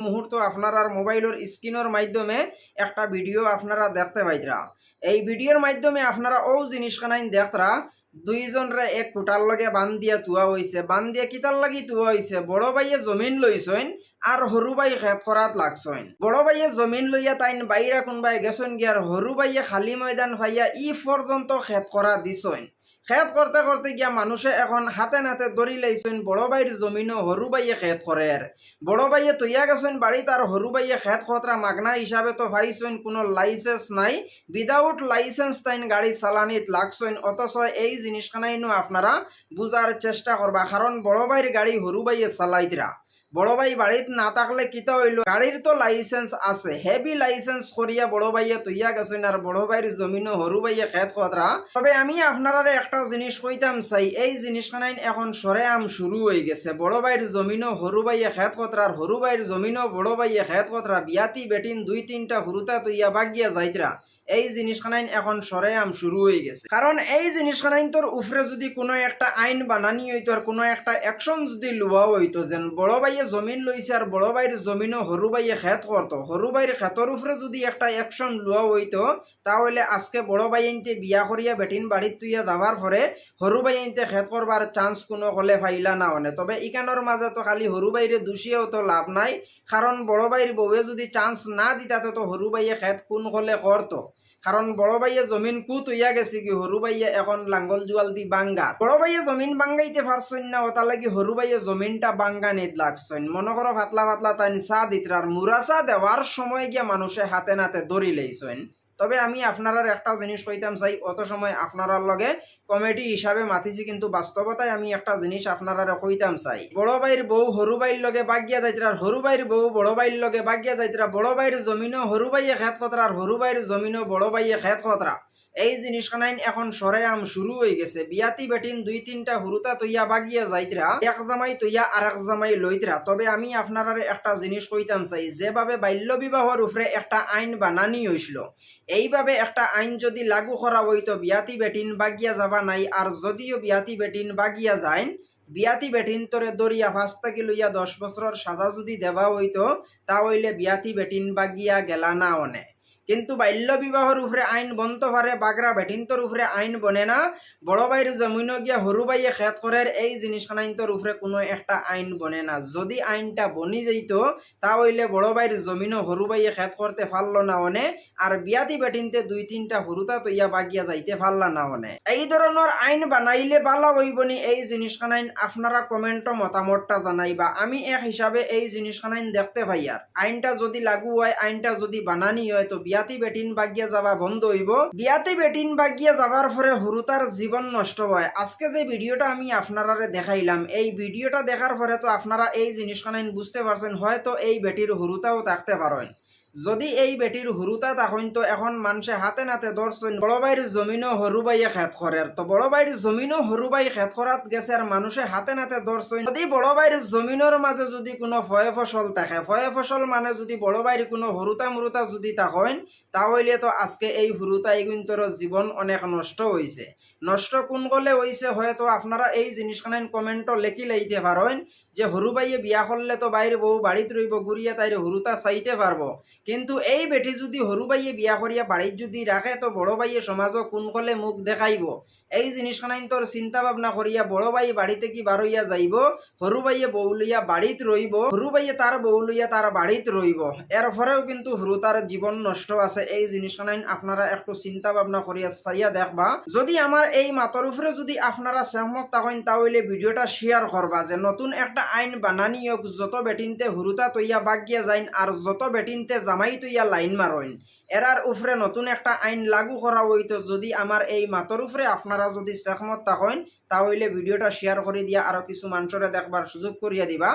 মুহূর্ত আপনার মোবাইলের স্ক্রিনের মাধ্যমে একটা ভিডিও আপনারা দেখতে পাইতরা। এই ভিডিওর মাধ্যমে আপনারা ও জিনিসখানাইন দেখতরা, দুইজনরে এক কোটার লগে বান দিয়া তুয়া হইছে। বান দিয়া কিতার লাগি তুয়া হইছে? বড় ভাইয়ে জমিন লইছইন আর সৰু বাই খেত কৰাত লাগছইন। বড় বাইয়ে জমিন লইয়া তাইন বাইরা কোনবাই গেছইন গিয়ার সৰু বাইয়ে খালী ময়দান ভাইয়া ই পর্যন্ত খেত করা দিছইন। খেত করতে করতে গিয়া মানুষে এখন হাতে নাতে দড়ি লাইছেন বড় বাইর জমিনও সৰু বাইয়ে খেত করে বড় বাইয়ে তৈয়া গেছেন বাড়ি তার সৰু বাইয়ে খেত খতরা মাগনা হিসাবে তো পাইছেন কোনো লাইসেন্স নাই। উইদাউট লাইসেন্স তাইন গাড়ি চালানিত লাগছেন অথচ এই জিনিসখানাইনো আপনারা বুঝার চেষ্টা করবা কারণ বড় বাইর গাড়ি সৰু বাইয়ে চালাইতরা বড় ভাই বাড়িত না থাকলে কিতা হইল? গাড়ির তো লাইসেন্স আছে হেভি লাইসেন্স করিয়া বড় ভাইয়ে তৈয়া গেছেন আর বড় ভাইয়ের জমিনও সরু ভাইয়ে খেত কতরা তবে আমি আপনারা একটা জিনিস কইতাম চাই, এই জিনিসখানাইন এখন সরে আম শুরু হয়ে গেছে। বড় ভাইয়ের জমিনও সরু ভাইয়ে খেত কতরা আর সরু ভাইয়ের জমিনও বড় ভাইয়ে খেত কতরা বিয়াতি বেটিন দুই তিনটা হুরুতা তৈয়া বাগিয়া যাইতরা এই জিনিসখানাইন এখন সরে আম শুরু হয়ে গেছে। কারণ এই জিনিসখানাইন তোর উফরে যদি কোনো একটা আইন বানানি হইতো আর কোনো একটা অ্যাকশন যদি লওয়া হইতো, যেন বড় ভাইয়ে জমিন লইছে আর বড় ভাইয়ের জমিনও সরু ভাইয়ে খেত করতো সরু ভাইয়ের খেতর উফরে যদি একটা অ্যাকশন লওয়া হইতো, তাহলে আজকে বড় ভাই বিয়া করিয়া বেটিন বাড়িত তুইয়া যাবার পরে সরু ভাই খেত করবার চান্স কোনো হলে ফাইলা না হনে তবে ইকানোর মাঝে তো খালি সরু বাইরে দোষীও তো লাভ নাই কারণ বড় ভাইয়ের বউয়ে যদি চান্স না দিতাতে তো সরু ভাইয়ে খেত কোন হলে করতো কারণ বড় ভাইয়ের জমিন কুত হইয়া গেছে কি হরু ভাইয়ে এখন লাঙ্গল জুয়াল দি বাঙ্গা। বড় ভাইয়ে জমিন বাঙ্গাইতে পারছেন না ওটা লাগি হরু ভাইয়ে জমিনটা বাঙ্গা নিত লাগছেন মনে করো ফাতলা ফাতলা তাই চা দিতরার মুরাচা দেওয়ার সময় গিয়া মানুষে হাতে নাতে দড়ি লইছেন তবে আমি আপনার একটাও জিনিস কইতাম চাই, অত সময় আপনার লগে কমেডি হিসাবে মাতিছি, কিন্তু বাস্তবতায় আমি একটা জিনিস আপনারা কইতাম চাই। বড় ভাইয়ের বউ হরু ভাইয়ের লগে বাগিয়া যাইতরা হরু ভাইয়ের বউ, বড় ভাইয়ের লগে বাগিয়া যাইতরা বড় ভাইয়ের জমিনও হরু ভাইয়ে খেত কতরা আর হরু ভাইয়ের জমিনও বড় ভাইয়ে খেত কতরা এই জিনিসখানাইন এখন সরে আম শুরু হয়ে গেছে। বিয়াতি বেটিন দুই তিনটা হুরুতা তৈয়া বাগিয়া যাইতরা, এক জামাই তৈয়া আর এক জামাই লইতরা। তবে আমি আপনারা একটা জিনিস কইতাম চাই, যেভাবে বাল্য বিবাহর উপরে একটা আইন বানানি হয়েছিল এইভাবে একটা আইন যদি লাগু করা হইতো, বিয়াতি বেটিন বাগিয়া যাবা নাই, আর যদিও বিয়াতি বেটিন বাগিয়া যায় বিয়াতি বেটিন তোরে দরিয়া থেকে লইয়া দশ বছরের সাজা যদি দেওয়া হইতো তা হইলে বিয়াতি বেটিন বাগিয়া গেলা না অনে কিন্তু বাল্য বিবাহর উপরে আইন বনতে পারে বাগরা বেটিনতর উপরে আইন বনে না। বড় ভাইয়ের জমিন গিয়া সরু ভাইয়ে খেত করে এই জিনিসখানাইন্তর উপরে কোনো একটা আইন বনে না। যদি আইনটা বনি যাইত, তা হইলে বড় ভাইয়ের জমিনও সরু বাইয়ে খেত করতে পারল না অনে আর বিয়াতি বেটিনতে দুই তিনটা সরুতা তৈয়া বাগিয়া যাইতে পারলা না অনে এই ধরনের আইন বানাইলে ভালো হইবনি এই জিনিসখানাইন আপনারা কমেন্টও মতামতটা জানাইবা। আমি এক হিসাবে এই জিনিসখানাইন দেখতে আর আইনটা যদি লাগু হয়, আইনটা যদি বানানি হয়, তো বিয়াতি বেটিন বাগিয়া যাবা বন্ধ হইব। বিয়াতি বেটিন বাগিয়া যাবার পরে হরুতার জীবন নষ্ট হয়। আজকে যে ভিডিওটা আমি আপনারা দেখাইলাম, এই ভিডিওটা দেখার পরে তো আপনারা এই জিনিসখানে বুঝতে পারছেন, হয়তো এই বেটির হরুতাও থাকতে পারেন। যদি এই বেটির হুরুতা তখন তো এখন মানুষে হাতে নাতে ধরছেন বড় ভাইয়ের জমিনও সরু বাইয়ে খেত করে তো বড় ভাইয়ের জমিনও সরু বাই খেত করাত গেছে আর মানুষে হাতে নাতে ধরছেন যদি বড় ভাইয়ের জমিনের মাঝে যদি কোনো ফয়ে ফসল থাকে ফয়ে ফসল মানে যদি বড় ভাইয়ের কোনো হরুতা মুরুতা যদি থাকেন তাহলে তো আজকে এই হুরুতা এগুন্তর জীবন অনেক নষ্ট হয়েছে নষ্ট কোন গলে হয়েছে হয়তো আপনারা এই জিনিসখান কমেন্টও লেখি লাইতে পারেন যে হরু বাইয়ে বিয়া করলে তো বাইরে বউ বাড়িত রইব ঘুরিয়া তাইরে হরুতা চাইতে পারব কিন্তু এই বেটি যদি সৰু বাইয়ে বিয়া করিয়া বাড়িত যদি রাখে তো বড় বাইয়ে সমাজক কোন কলে মুখ দেখাইব? এই জিনিসখানাইন তোর চিন্তা ভাবনা করিয়া বড় ভাই বাড়িতে কি বারইয়া যাইব? সরু ভাইয়ে বউ লইয়া বাড়িত রইব সরু ভাইয়ে তার বউ লইয়া তার বাড়িত রইব এর পরেও কিন্তু সরু তার জীবন নষ্ট আছে। এই জিনিসখানাইন আপনারা একটু চিন্তা ভাবনা করিয়া চাইয়া দেখবা। যদি আমার এই মাতর উপরে যদি আপনারা সহমত থাকেন, তাহলে ভিডিওটা শেয়ার করবা যে নতুন একটা আইন বানানি হোক যত বেটিনতে হুরুতা তৈয়া বাগিয়া যাইন আর যত বেটিনতে জামাই তৈয়া লাইন মারইন এরার উপরে নতুন একটা আইন লাগু করা হইতো যদি আমার এই মাতর উপরে আপনারা যদি সেহমত থাকেন, তাহলে ভিডিওটা শেয়ার করে দিয়া আরও কিছু মানুষরা দেখবার সুযোগ করিয়া দিবা।